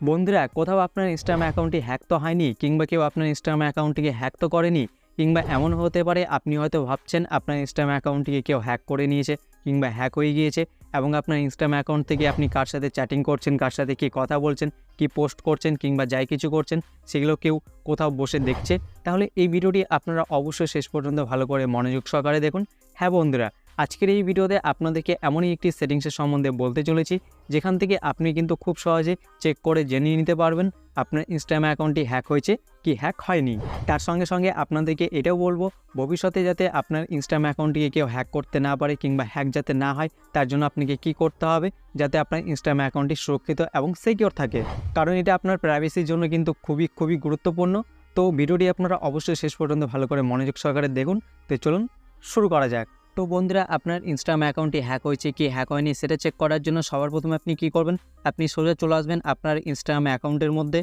বন্ধুরা, কোথাও আপনার ইনস্টাগ্রাম অ্যাকাউন্টটি হ্যাক তো হয়নি, কিংবা কেউ আপনার ইনস্টাগ্রাম অ্যাকাউন্টটিকে হ্যাক তো করেনি, কিংবা এমন হতে পারে, আপনি হয়তো ভাবছেন আপনার ইনস্টাগ্রাম অ্যাকাউন্টটিকে কেউ হ্যাক করে নিয়েছে, কিংবা হ্যাক হয়ে গিয়েছে, এবং আপনার ইনস্টাগ্রাম অ্যাকাউন্ট থেকে আপনি কার সাথে চ্যাটিং করছেন, কার সাথে কী কথা বলছেন, কি পোস্ট করছেন, কিংবা যাই কিছু করছেন, সেগুলো কেউ কোথাও বসে দেখছে, তাহলে এই ভিডিওটি আপনারা অবশ্যই শেষ পর্যন্ত ভালো করে মনোযোগ সহকারে দেখুন। হ্যাঁ বন্ধুরা আজকের এই ভিডিওতে আপনাদেরকে এমনই একটি সেটিংসের সম্বন্ধে বলতে চলেছি, যেখান থেকে আপনি কিন্তু খুব সহজে চেক করে জেনে নিতে পারবেন আপনার ইনস্টাগ্রাম অ্যাকাউন্টটি হ্যাক হয়েছে কি হ্যাক হয়নি। তার সঙ্গে সঙ্গে আপনাদেরকে এটাও বলব, ভবিষ্যতে যাতে আপনার ইনস্টাগ্রাম অ্যাকাউন্টটিকে কেউ হ্যাক করতে না পারে কিংবা হ্যাক যাতে না হয়, তার জন্য আপনাকে কি করতে হবে যাতে আপনার ইনস্টাগ্রাম অ্যাকাউন্টটি সুরক্ষিত এবং সিকিওর থাকে। কারণ এটা আপনার প্রাইভেসির জন্য কিন্তু খুবই খুবই গুরুত্বপূর্ণ। তো ভিডিওটি আপনারা অবশ্যই শেষ পর্যন্ত ভালো করে মনোযোগ সহকারে দেখুন। তো চলুন শুরু করা যাক। তো বন্ধুরা, আপনার ইনস্টাগ্রাম অ্যাকাউন্টটি হ্যাক হয়েছে কি হ্যাক হয়নি সেটা চেক করার জন্য সবার প্রথমে আপনি কি করবেন? আপনি সোজা চলে আসবেন আপনার ইনস্টাগ্রাম অ্যাকাউন্টের মধ্যে।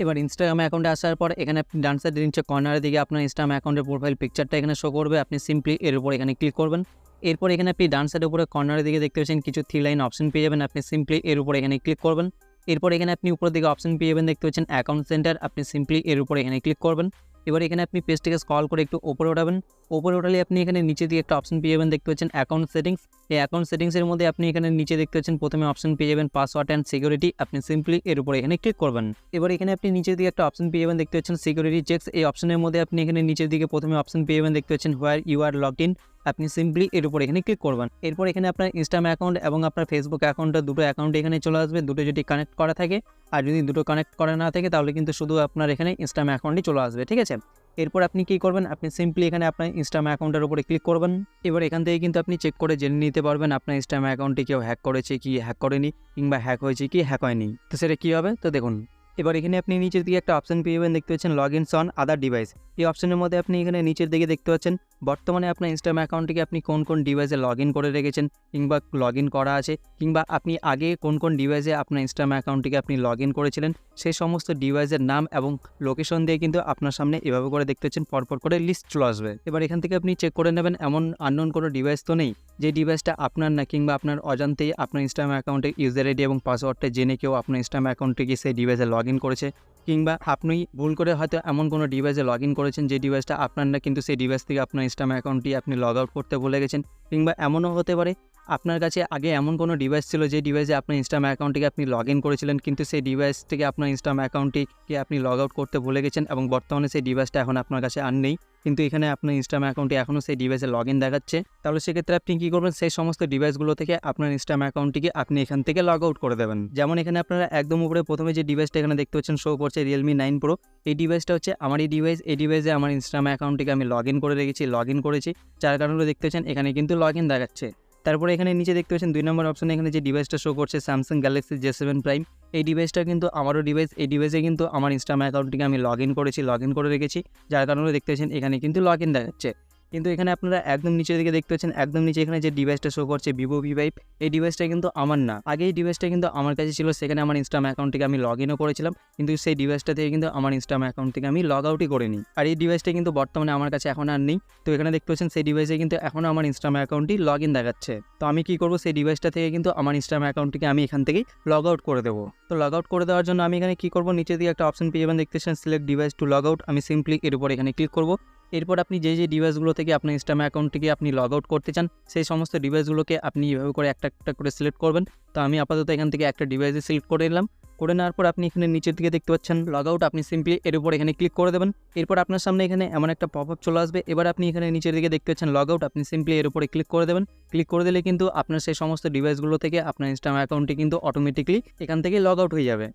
এবার ইনস্টাগ্রাম অ্যাকাউন্টে আসার পর এখানে আপনি ডান সাইডের নিচে কর্নারের দিকে আপনার ইনস্টাগ্রাম অ্যাকাউন্টের প্রোফাইল পিকচারটা এখানে শো করবে। আপনি সিম্পলি এর উপর এখানে ক্লিক করবেন। এরপর এখানে আপনি ডান উপরে কর্নারের দিকে দেখতে পাচ্ছেন কিছু থ্রি লাইন অপশন পেয়ে যাবেন। আপনি সিম্পলি এর উপর এখানে ক্লিক করবেন। এরপর এখানে আপনি উপরের দিকে অপশন পেয়ে যাবেন, দেখতে পাচ্ছেন অ্যাকাউন্ট সেন্টার আপনি সিম্পলি এর উপর এখানে ক্লিক করবেন। এবার এখানে আপনি পেজটিকে স্কল করে একটু ওপরে ওঠাবেন। ওপরে ওঠালে আপনি এখানে নিচে দিয়ে একটা অপশন পেয়ে যাবেন, দেখতে পাচ্ছেন অ্যাকাউন্ট সেটিংস এই অ্যাকাউন্ট সেটিংসের মধ্যে আপনি এখানে নিচে দেখতে পাচ্ছেন প্রথমে অপশন পেয়ে যাবেন পাসওয়ার্ড অ্যান্ড সিকিউরিটি আপনি সিম্পলি এর উপরে এখানে ক্লিক করবেন। এবার এখানে আপনি নিচে দিয়ে একটা অপশন পেয়ে যাবেন, দেখতে পাচ্ছেন সিকিউরিটি চেকস এই অপশনের মধ্যে আপনি এখানে নিচের দিকে প্রথমে অপশন পেয়ে যাবেন, দেখতে পাচ্ছেন where you are log in আপনি সিম্পলি এর উপর এখানে ক্লিক করবেন। এরপর এখানে আপনার ইনস্টাগ্রাম অ্যাকাউন্ট এবং আপনার ফেসবুক অ্যাকাউন্টটা দুটো অ্যাকাউন্ট এখানে চলে আসবে। দুটো যদি কানেক্ট করা থাকে আর যদি দুটো কানেক্ট করা না থাকে তাহলে কিন্তু শুধু আপনার এখানে ইনস্টাগ্রাম অ্যাকাউন্টই চলে আসবে, ঠিক আছে? এরপর আপনি কী করবেন? আপনি সিম্পলি এখানে আপনার ইনস্টাগ্রাম অ্যাকাউন্টের উপরে ক্লিক করবেন। এবার এখান থেকে কিন্তু আপনি চেক করে জেনে নিতে পারবেন আপনার ইনস্টাগ্রাম অ্যাকাউন্টটি কেউ হ্যাক করেছে কি হ্যাক করেনি কিংবা হ্যাক হয়েছে কি হ্যাক হয়নি। তো সেটা কী হবে? তো দেখুন, এবার এখানে আপনি নিচের দিকে একটা অপশন পেয়ে যাবেন, দেখতে পাচ্ছেন logins on other device এই অপশনের মধ্যে আপনি এখানে নিচের দিকে দেখতে পাচ্ছেন বর্তমানে আপনার ইনস্টাগ্রাম অ্যাকাউন্টটিকে আপনি কোন কোন ডিভাইসে লগ করে রেখেছেন কিংবা লগ করা আছে, কিংবা আপনি আগে কোন কোন ডিভাইসে আপনার ইনস্টাগ্রাম অ্যাকাউন্টটিকে আপনি লগ করেছিলেন সেই সমস্ত ডিভাইসের নাম এবং লোকেশন দিয়ে কিন্তু আপনার সামনে এভাবে করে দেখতে পাচ্ছেন পরপর করে লিস্ট চলে আসবে। এবার এখান থেকে আপনি চেক করে নেবেন, এমন আননোন কোনো ডিভাইস তো নেই, যে ডিভাইসটা আপনার না কিংবা আপনার অজান্তেই আপনার ইনস্টাগ্রাম অ্যাকাউন্টে ইউজার আইডি এবং পাসওয়ার্ডটা জেনে কেউ আপনার ইনস্টাগ্রাম অ্যাকাউন্টটিকে সেই ডিভাইসে লগ করেছে। কিংবা আপনি ভুল করে হয়তো এমন কোনো ডিভাইসে লগ ইন করেছেন যে ডিভাইসটা আপনার না কিন্তু সেই ডিভাইস থেকে আপনার ইনস্টাম অ্যাকাউন্টটি আপনি লগ আউট করতে ভুলে গেছেন কিংবা এমনও হতে পারে আপনার কাছে আগে এমন কোনো ডিভাইস ছিল যে ডিভাইসে আপনার ইনস্টাম অ্যাকাউন্টটিকে আপনি লগ ইন করেছিলেন কিন্তু সেই ডিভাইস থেকে আপনার ইনস্টাম অ্যাকাউন্টটিকে আপনি লগ আউট করতে ভুলে গেছেন এবং বর্তমানে সেই ডিভাইসটা এখন আপনার কাছে আর নেই। কিন্তু এখানে আপনার ইনস্টাগ্রাম অ্যাকাউন্টে এখনও সেই ডিভাইসে লগ ইন দেখাচ্ছে। তাহলে সেক্ষেত্রে আপনি কী করবেন? সেই সমস্ত ডিভাইসগুলো থেকে আপনার ইনস্টাগ্রাম অ্যাকাউন্টটিকে আপনি এখান থেকে লগ আউট করে দেবেন। যেমন এখানে আপনারা একদম উপরে প্রথমে যে ডিভাইসটা এখানে দেখতে পাচ্ছেন শো করছে রিয়েলমি নাইন প্রো এই ডিভাইসটা হচ্ছে আমার এই ডিভাইস এই ডিভাইসে আমার ইনস্টাগ্রাম অ্যাকাউন্টটিকে আমি লগ ইন করে রেখেছি লগ ইন করেছি। যার কারণে দেখতে পাচ্ছেন, এখানে কিন্তু লগ ইন দেখাচ্ছে। তারপরে এখানে নিচে দেখতে পাচ্ছেন, দুই নম্বর অপশনে এখানে যে ডিভাইসটা শো করছে Samsung Galaxy J seven Prime এই ডিভাইসটা কিন্তু আমারও ডিভাইস এই ডিভাইসে কিন্তু আমার ইনস্টাগ্রাম অ্যাকাউন্টটিকে আমি লগ ইন করেছি লগ ইন করে রেখেছি। যার কারণে দেখতে এখানে কিন্তু লগ ইন দেখাচ্ছে। কিন্তু এখানে আপনারা একদম নিচের দিকে দেখতে পাচ্ছেন, একদম নিচে এখানে যে ডিভাইসটা শো করছে ভিভো ভি ফাইভ এই ডিভাইসটা কিন্তু আমার না। আগে এই ডিভাইসটা কিন্তু আমার কাছে ছিল, সেখানে আমার ইনস্টাগ্রাম অ্যাকাউন্টটিকে আমি লগ ইনও করেছিলাম, কিন্তু সেই ডিভাইসটা থেকে কিন্তু আমার ইনস্টাগ্রাম অ্যাকাউন্ট থেকে আমি লগ আউটই করিনি। আর এই ডিভাইসটা কিন্তু বর্তমানে আমার কাছে এখন আর নেই। তো এখানে দেখতে পাচ্ছেন, সেই ডিভাইসে কিন্তু এখনও আমার ইনস্টাগ্রাম অ্যাকাউন্টটি লগ ইন দেখাচ্ছে। তো আমি কী করব, সেই ডিভাইসটা থেকে কিন্তু আমার ইনস্টাগ্রাম অ্যাকাউন্টটিকে আমি এখান থেকেই লগ আউট করে দেবো। তো লগ আউট করে দেওয়ার জন্য আমি এখানে কী করব নিচে দিয়ে একটা অপশন পেয়ে যাবেন দেখতেছেন select device to log out আমি সিম্পলি এর উপর এখানে ক্লিক করব। এরপর আপনি যে যে ডিভাইসগুলো থেকে আপনার ইনস্টাগ্রাম অ্যাকাউন্টটিকে আপনি লগ আউট করতে চান, সেই সমস্ত ডিভাইসগুলোকে আপনি এভাবে করে একটা একটা করে সিলেক্ট করবেন। তো আমি আপাতত এখান থেকে একটা ডিভাইসে সিলেক্ট করে নিলাম। করে নেওয়ার পর আপনি এখানে নিচের দিকে দেখতে পাচ্ছেন লগ আউট আপনি সিম্পলি এর উপর এখানে ক্লিক করে দেবেন। এরপর আপনার সামনে এখানে এমন একটা পপ আপ চলে আসবে। এবার আপনি এখানে নিচের দিকে দেখতে পাচ্ছেন লগ আউট আপনি সিম্পলি এর উপরে ক্লিক করে দেবেন। ক্লিক করে দিলে কিন্তু আপনার সেই সমস্ত ডিভাইসগুলো থেকে আপনার ইনস্টাগ্রাম অ্যাকাউন্টটি কিন্তু অটোমেটিকলি এখান থেকে লগ আউট হয়ে যাবে।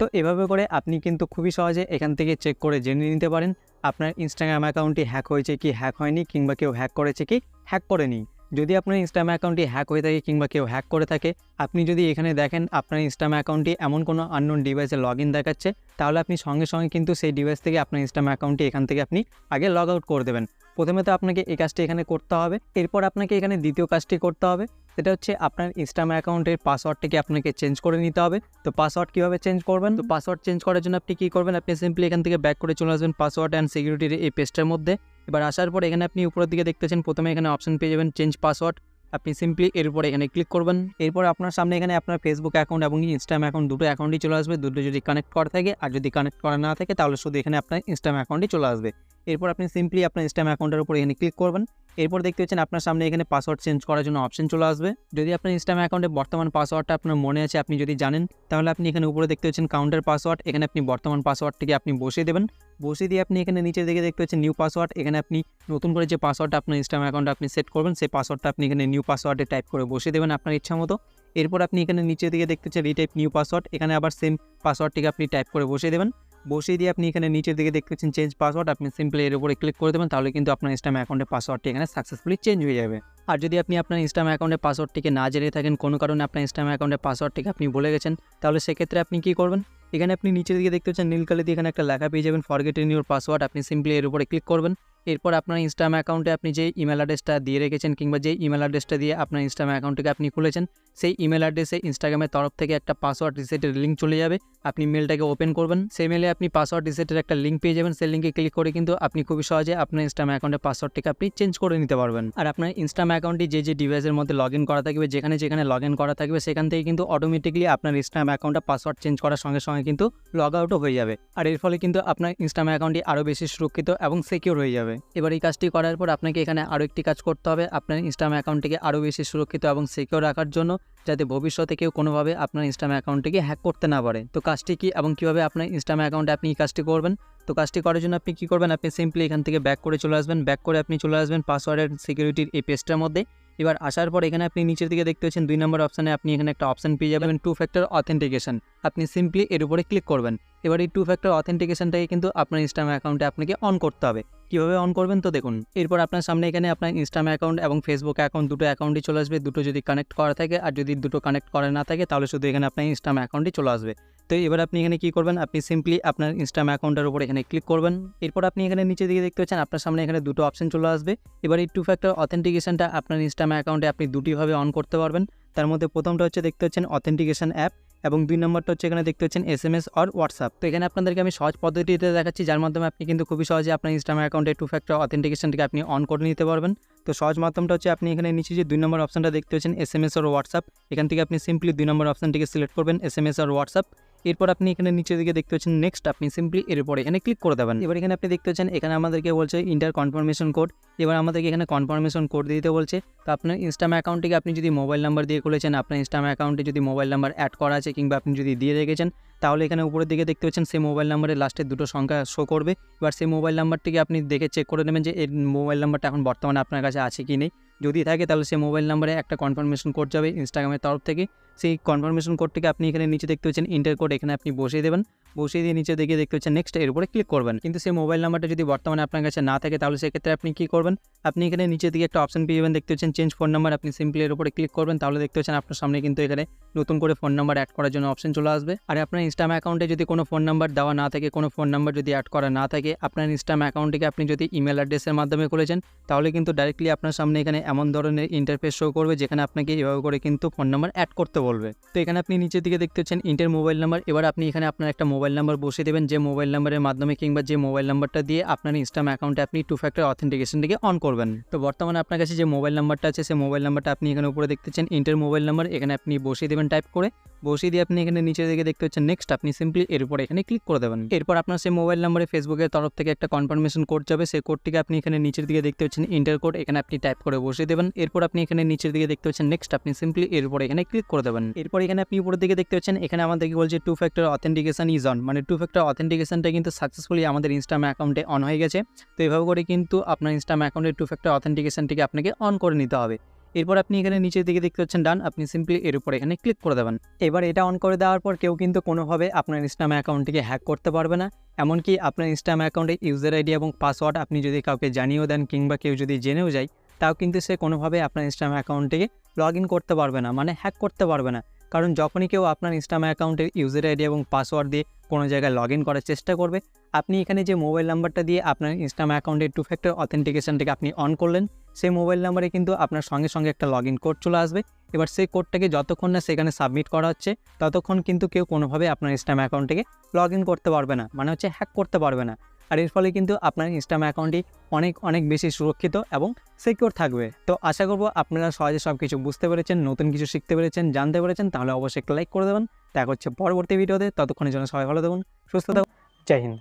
তো এভাবে করে আপনি কিন্তু খুবই সহজে এখান থেকে চেক করে জেনে নিতে পারেন। আপনার ইনস্টাগ্রাম অ্যাকাউন্টটি হ্যাক হয়েছে কি হ্যাক হয়নি কিংবা কেউ হ্যাক করেছে কি হ্যাক করেনি। যদি আপনার ইনস্টাগ্রাম অ্যাকাউন্টটি হ্যাক হয়ে থাকে কিংবা কেউ হ্যাক করে থাকে, আপনি যদি এখানে দেখেন আপনার ইনস্টাগ্রাম অ্যাকাউন্টটি এমন কোনো আননোন ডিভাইসে লগ ইন দেখাচ্ছে, তাহলে আপনি সঙ্গে সঙ্গে কিন্তু সেই ডিভাইস থেকে আপনার ইনস্টাম অ্যাকাউন্টটি এখান থেকে আপনি আগে লগ আউট করে দেবেন। প্রথমে তো আপনাকে এই কাজটি এখানে করতে হবে, এরপর আপনাকে এখানে দ্বিতীয় কাজটি করতে হবে, সেটা হচ্ছে আপনার ইনস্টাগ্রাম অ্যাকাউন্টের পাসওয়ার্ডটিকে আপনাকে চেঞ্জ করে নিতে হবে। তো পাসওয়ার্ড কীভাবে চেঞ্জ করবেন? তো পাসওয়ার্ড চেঞ্জ করার জন্য আপনি কী করবেন? আপনি সিম্পলি এখান থেকে ব্যাক করে চলে আসবেন পাসওয়ার্ড অ্যান্ড সিকিউরিটির এই পেজটার মধ্যে। এবার আসার পর এখানে আপনি উপরের দিকে দেখতেছেন, প্রথমে এখানে অপশন পেয়ে যাবেন চেঞ্জ পাসওয়ার্ড আপনি সিম্পলি এর উপরে এখানে ক্লিক করবেন। এরপর আপনার সামনে এখানে আপনার ফেসবুক অ্যাকাউন্ট এবং ইনস্টাগ্রাম অ্যাকাউন্ট দুটো অ্যাকাউন্টই চলে আসবে। দুটো যদি কানেক্ট করা থাকে, আর যদি কানেক্ট করা না থাকে, তাহলে শুধু এখানে আপনার ইনস্টাগ্রাম অ্যাকাউন্টই চলে আসবে। এরপর আপনি সিম্পলি আপনার ইনস্টাগ্রাম অ্যাকাউন্টের উপর এখানে ক্লিক করবেন। এরপর দেখতে পাচ্ছেন আপনার সামনে এখানে পাসওয়ার্ড চেঞ্জ করার জন্য অপশন চলে আসবে। যদি আপনার ইনস্টাগ্রাম অ্যাকাউন্টে বর্তমান পাসওয়ার্ডটা আপনার মনে আছে, আপনি যদি জানেন, তাহলে আপনি এখানে উপরে দেখতে পাচ্ছেন কাউন্টার পাসওয়ার্ড এখানে আপনি বর্তমান পাসওয়ার্ডটিকে আপনি বসিয়ে দেবেন। বসিয়ে দিয়ে আপনি এখানে নিচের দিকে দেখতে পাচ্ছেন নিউ পাসওয়ার্ড এখানে আপনি নতুন করে যে পাসওয়ার্ডটা আপনার ইনস্টাগ্রাম অ্যাকাউন্টে আপনি সেট করবেন, সেই পাসওয়ার্ডটা আপনি এখানে নিউ পাসওয়ার্ডে টাইপ করে বসিয়ে দেবেন আপনার ইচ্ছা মতো। এরপর আপনি এখানে নিচে দিকে দেখতে পাচ্ছেন রিটাইপ নিউ পাসওয়ার্ড এখানে আবার সেম পাসওয়ার্ডটিকে আপনি টাইপ করে বসিয়ে দেবেন। বসিয়ে দিয়ে আপনি এখানে নিচের দিকে দেখতে পাচ্ছেন চেঞ্জ পাসওয়ার্ড আপনি সিম্পলি এর উপরে ক্লিক করে দেবেন, তাহলে কিন্তু আপনার ইনস্টাম অ্যাকাউন্টের পাসওয়ার্ডটি এখানে সাকসেসফুলি চেঞ্জ হয়ে যাবে। আর যদি আপনি আপনার ইনস্টাম অ্যাকাউন্টের পাসওয়ার্ডটিকে না জেনে থাকেন, কোনো কারণে আপনার ইনস্টাম অ্যাকাউন্টের পাসওয়ার্ডটিকে আপনি বলে গেছেন, তাহলে সেক্ষেত্রে আপনি কী করবেন? এখানে আপনি নিচের দিকে দেখতে পাচ্ছেন নীল দিয়ে এখানে একটা লেখা পেয়ে যাবেন ফরগেট ইন ইউর পাসওয়ার্ড আপনি সিম্পলি এর উপরে ক্লিক করবেন। এরপর আপনার ইনস্টাগ্রাম অ্যাকাউন্টে আপনি যে ইমেল অ্যাড্রেসটা দিয়ে রেখেছেন কিংবা যে ইমেল অ্যাড্রেসটা দিয়ে আপনার ইনস্টাগ্রাম অ্যাকাউন্টটিকে আপনি খুলেছেন, সেই ইমেল অ্যাড্রেসে ইনস্টাগ্রামের তরফ থেকে একটা পাসওয়ার্ড রিসেটের লিঙ্ক চলে যাবে। আপনি মেলটাকে ওপেন করবেন, সেই মেলে আপনি পাসওয়ার্ড রিসেটের একটা লিঙ্ক পেয়ে যাবেন। সেই লিঙ্কে ক্লিক করে কিন্তু আপনি খুবই সহজে আপনার ইনস্টাগ্রাম অ্যাকাউন্টের পাসওয়ার্ডটিকে আপনি চেঞ্জ করে নিতে পারবেন। আর আপনার ইনস্টাগ্রাম অ্যাকাউন্টটি যে যে ডিভাইসের মধ্যে লগ করা থাকবে, যেখানে যেখানে লগ করা থাকবে, সেখান থেকে কিন্তু অটোমেটিকলি আপনার ইনস্টাগ্রাম অ্যাকাউন্টটা পাসওয়ার্ড চেঞ্জ করার সঙ্গে সঙ্গে কিন্তু লগ আউটও হয়ে যাবে। আর এর ফলে কিন্তু আপনার ইনস্টাগ্রাম অ্যাকাউন্টটি আরও বেশি সুরক্ষিত এবং সিকিউর হয়ে যাবে। এবার এই কাজটি করার পর আপনাকে এখানে আরও একটি কাজ করতে হবে। আপনার ইনস্টাগ্রাম অ্যাকাউন্টটিকে আরও বেশি সুরক্ষিত এবং সিকিউর রাখার জন্য যাতে ভবিষ্যতে কেউ কোনোভাবে আপনার ইনস্টাগ্রাম অ্যাকাউন্টটিকে হ্যাক করতে না পারে। তো কাজটি কি এবং কীভাবে আপনার ইনস্টাগ্রাম অ্যাকাউন্টে আপনি এই কাজটি করবেন? তো কাজটি করার জন্য আপনি কী করবেন? আপনি সিম্পলি এখান থেকে ব্যাক করে চলে আসবেন। ব্যাক করে আপনি চলে আসবেন পাসওয়ার্ডের সিকিউরিটির এই পেজটার মধ্যে। এবার আসার পর এখানে আপনি নিচের দিকে দেখতে পাচ্ছেন দুই নম্বর অপশানে আপনি এখানে একটা অপশান পেয়ে যাবেন টু ফ্যাক্টর অথেন্টিকেশন আপনি সিম্পলি এর উপরে ক্লিক করবেন। এবার এই টু ফ্যাক্টর অথেন্টিকেশনটাকে কিন্তু আপনার ইনস্টাগ্রাম অ্যাকাউন্টে আপনাকে অন করতে হবে। কীভাবে অন করবেন তো দেখুন, এরপর আপনার সামনে এখানে আপনার ইনস্টাগ্রাম অ্যাকাউন্ট এবং ফেসবুক অ্যাকাউন্ট দুটো অ্যাকাউন্টই চলে আসবে। দুটো যদি কানেক্ট করা থাকে আর যদি দুটো কানেক্ট করা না থাকে, তাহলে শুধু এখানে আপনার ইনস্টাম অ্যাকাউন্টই চলে আসবে। তো এবার আপনি এখানে কী করবেন? আপনি সিম্পলি আপনার ইনস্টাম অ্যাকাউন্টের উপর এখানে ক্লিক করবেন। এরপর আপনি এখানে নিচে দিকে দেখতে পাচ্ছেন, আপনার সামনে এখানে দুটো অপশন চলে আসবে। এবার এই টু ফ্যাক্টর অথেন্টিকেশনটা আপনার ইনস্টাগ্রাম অ্যাকাউন্টে আপনি দুটিভাবে অন করতে পারবেন। তার মধ্যে প্রথমটা হচ্ছে দেখতে পাচ্ছেন অথেন্টিকেশন অ্যাপ এবং দুই নম্বরটা হচ্ছে এখানে দেখতে পাচ্ছেন S M S or WhatsApp তো এখানে আপনাদেরকে আমি সহজ পদ্ধতিতে দেখাচ্ছি, যার মাধ্যমে আপনি কিন্তু খুবই সহজে আপনার ইনস্টাগ্রাম অ্যাকাউন্টে টু ফ্যাক্টর অথেন্টিকেশনটিকে আপনি অন করে নিতে পারবেন। তো সহজ মাধ্যমটা হচ্ছে আপনি এখানে নিচে যে দুই নম্বর অপশনটা দেখতে পাচ্ছেন এস এম এস আর হোয়াটসঅ্যাপ এখান থেকে আপনি সিম্পলি দুই নম্বর অপশনটিকে সিলেক্ট করবেন এস এম এস আর হোয়াটসঅ্যাপ এরপর আপনি এখানে নিচের দিকে দেখতে পাচ্ছেন নেক্সট আপনি সিম্পলি এর উপরে এখানে ক্লিক করে দেবেন। এবার এখানে আপনি দেখতে পাচ্ছেন এখানে আমাদেরকে বলছে ইন্টার কনফার্মেশন কোড এবার আমাদেরকে এখানে কনফার্মেশন কোড দিতে বলছে। তো আপনার ইনস্টাম অ্যাকাউন্টটিকে আপনি যদি মোবাইল নাম্বার দিয়ে খুলেছেন, আপনার ইনস্টাম অ্যাকাউন্টে যদি মোবাইল নাম্বার অ্যাড করা আছে কিংবা আপনি যদি দিয়ে রেখেছেন তাহলে এখানে উপরের দিকে দেখতে পাচ্ছেন সেই মোবাইল নাম্বারের লাস্টের দুটো সংখ্যা শো করবে। এবার সেই মোবাইল নাম্বারটিকে আপনি দেখে চেক করে নেবেন যে এই মোবাইল নাম্বারটা এখন বর্তমানে আপনার কাছে আছে কি নেই। যদি থাকে তাহলে সেই মোবাইল নাম্বারে একটা কনফার্মেশন কোড যাবে ইনস্টাগ্রামের তরফ থেকে। সেই কনফার্মেশন কোডটিকে আপনি এখানে নিচে দেখতে পাচ্ছেন ইন্টার কোড এখানে আপনি বসিয়ে দেবেন। বসিয়ে দিয়ে নিচে দেখে দেখতে পাচ্ছেন নেক্সট এর উপরে ক্লিক করবেন। কিন্তু সেই মোবাইল নাম্বারটা যদি বর্তমানে আপনার কাছে না থাকে তাহলে সেক্ষেত্রে আপনি কী করবেন? আপনি এখানে নিচে দিকে একটা অপশন পেয়ে যাবেন। দেখতে পাচ্ছেন চেঞ্জ ফোন নাম্বার আপনি সিম্পলি এর উপরে ক্লিক করবেন। তাহলে দেখতে পাচ্ছেন আপনার সামনে কিন্তু এখানে নতুন করে ফোন নাম্বার অ্যাড করার জন্য অপশন চলে আসবে। আর আপনার ইনস্টাগ্রাম অ্যাকাউন্টে যদি কোনো ফোন নাম্বার দেওয়া না থাকে, কোনো ফোন নাম্বার যদি অ্যাড করা না থাকে, আপনার ইনস্টাগ্রাম অ্যাকাউন্টটিকে আপনি যদি ইমেল অ্যাড্রেসের মাধ্যমে খুলেছেন, তাহলে কিন্তু ডাইরেক্টলি আপনার সামনে এখানে এমন ধরনের ইন্টারফেস শো করবে, যেখানে আপনাকে এভাবে করে কিন্তু ফোন নাম্বার অ্যাড করতে বলবে। তো এখানে আপনি নিচের দিকে দেখতে পাচ্ছেন ইন্টার মোবাইল নাম্বার এবার আপনি এখানে আপনার একটা মোবাইল নাম্বার বসিয়ে দেবেন, যে মোবাইল নাম্বারের মাধ্যমে কিংবা যে মোবাইল নাম্বারটা দিয়ে আপনার ইনস্টাম অ্যাকাউন্টে আপনি টু ফ্যাক্টর অথেন্টিকেশনটিকে অন করবেন। তো বর্তমানে আপনার কাছে যে মোবাইল নাম্বারটা আছে, সেই মোবাইল নাম্বারটা আপনি এখানে উপরে দেখতেছেন ইন্টার মোবাইল নাম্বার এখানে আপনি বসিয়ে দেবেন টাইপ করে। বসিয়ে দিয়ে আপনি এখানে নিচের দিকে দেখতে পাচ্ছেন নেক্সট আপনি সিম্পলি এর উপরে এখানে ক্লিক করে দেবেন। এরপর আপনার সেই মোবাইল নাম্বারে ফেসবুকের তরফ থেকে একটা কনফার্মেশন কোড যাবে। সেই কোডটিকে আপনি এখানে নিচের দিকে দেখতে পাচ্ছেন ইন্টার কোড এখানে আপনি টাইপ করে বসিয়ে দেবেন। এরপর আপনি এখানে নিচের দিকে দেখতে পাচ্ছেন নেক্সট আপনি সিম্পলি এর উপরে এখানে ক্লিক করে দেবেন। এরপর এখানে আপনি উপরের দিকে দেখতে পাচ্ছেন এখানে আমাদেরকে বলছে two factor authentication is on মানে টু ফ্যাক্টর অথেন্টিকেশনটা কিন্তু সাকসেসফুলি আমাদের ইনস্টাগ্রাম অ্যাকাউন্টে অন হয়ে গেছে। তো এভাবে করে কিন্তু আপনার ইনস্টাম অ্যাকাউন্টের টু ফ্যাক্টর অথেন্টিকেশনটিকে আপনাকে অন করে নিতে হবে। এরপর আপনি এখানে নিচের দিকে দেখতে পাচ্ছেন ডান, আপনি সিম্পলি এর উপরে এখানে ক্লিক করে দেবেন। এবার এটা অন করে দেওয়ার পর কেউ কিন্তু কোনোভাবে আপনার ইনস্টাগ্রাম অ্যাকাউন্টটিকে হ্যাক করতে পারবে না। এমনকি আপনার ইনস্টাগ্রাম অ্যাকাউন্টে ইউজার আইডি এবং পাসওয়ার্ড আপনি যদি কাউকে জানিয়েও দেন কিংবা কেউ যদি জেনেও যায়, তাও কিন্তু সে কোনোভাবে আপনার ইনস্টাগ্রাম অ্যাকাউন্টটিকে লগ ইন করতে পারবে না মানে হ্যাক করতে পারবে না। কারণ যখনই কেউ আপনার ইনস্টাগ্রাম অ্যাকাউন্টের ইউজার আইডি এবং পাসওয়ার্ড দিয়ে কোনো জায়গায় লগ করার চেষ্টা করবে, আপনি এখানে যে মোবাইল নাম্বারটা দিয়ে আপনার ইনস্টাগ্রাম অ্যাকাউন্টের টু ফ্যাক্টর অথেন্টিকেশনটাকে আপনি অন করলেন, সেই মোবাইল নাম্বারে কিন্তু আপনার সঙ্গে সঙ্গে একটা লগ কোড চলে আসবে। এবার সেই কোডটাকে যতক্ষণ না সেখানে সাবমিট করা হচ্ছে, ততক্ষণ কিন্তু কেউ কোনোভাবে আপনার ইনস্টাগ্রাম অ্যাকাউন্টটিকে লগ করতে পারবে না মানে হচ্ছে হ্যাক করতে পারবে না। আর এর ফলে কিন্তু আপনার ইনস্টাগ্রাম অ্যাকাউন্টটি অনেক অনেক বেশি সুরক্ষিত এবং সিকিউর থাকবে। তো আশা করব আপনারা সহজে সব কিছু বুঝতে পেরেছেন, নতুন কিছু শিখতে পেরেছেন, জানতে পেরেছেন, তাহলে অবশ্যই লাইক করে দেবেন। দেখা হচ্ছে পরবর্তী ভিডিওতে, ততক্ষণের জন্য সবাই ভালো থাকুন, সুস্থ থাকুন। জয় হিন্দ।